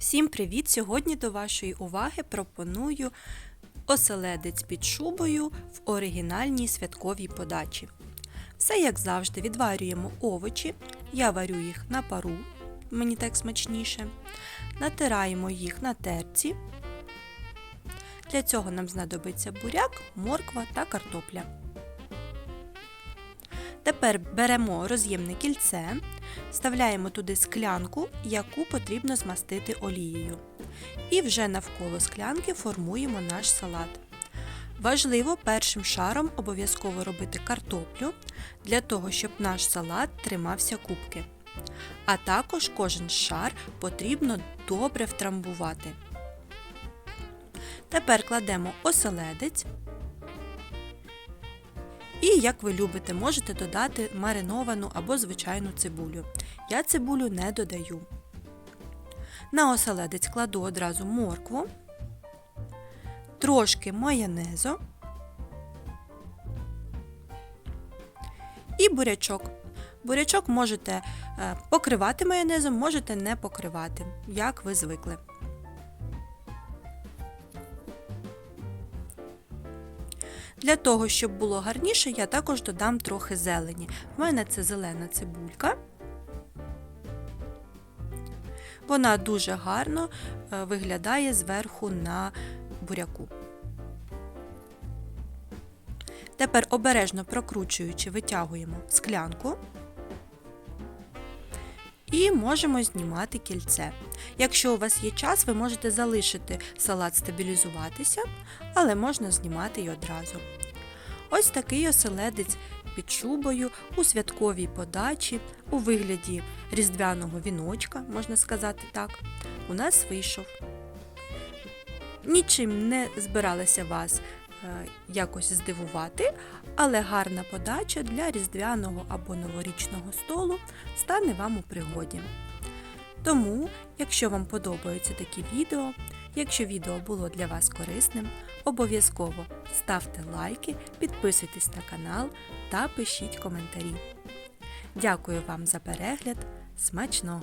Всім привіт! Сьогодні до вашої уваги пропоную оселедець під шубою в оригінальній святковій подачі. Все як завжди, відварюємо овочі, я варю їх на пару, мені так смачніше. Натираємо їх на терці. Для цього нам знадобиться буряк, морква та картопля. Тепер беремо роз'ємне кільце, вставляємо туди склянку, яку потрібно змастити олією. І вже навколо склянки формуємо наш салат. Важливо першим шаром обов'язково робити картоплю для того, щоб наш салат тримався кубки. А також кожен шар потрібно добре втрамбувати. Тепер кладемо оселедець. І, як ви любите, можете додати мариновану або звичайну цибулю. Я цибулю не додаю. На оселедець кладу одразу моркву, трошки майонезу і бурячок. Бурячок можете е, покривати майонезом, можете не покривати, як ви звикли. Для того, щоб було гарніше, я також додам трохи зелені. В мене це зелена цибулька. Вона дуже гарно е, виглядає зверху на буряку. Тепер обережно прокручуючи, витягуємо склянку і можемо знімати кільце. Якщо у вас є час, ви можете залишити салат стабілізуватися, але можна знімати й одразу. Ось такий оселедець під шубою у святковій подачі, у вигляді різдвяного віночка, можна сказати так, у нас вийшов. Нічим не збиралася вас якось здивувати, але гарна подача для різдвяного або новорічного столу стане вам у пригоді. Тому, якщо вам подобаються такі відео, якщо відео було для вас корисним, обов'язково ставте лайки, підписуйтесь на канал та пишіть коментарі. Дякую вам за перегляд. Смачного!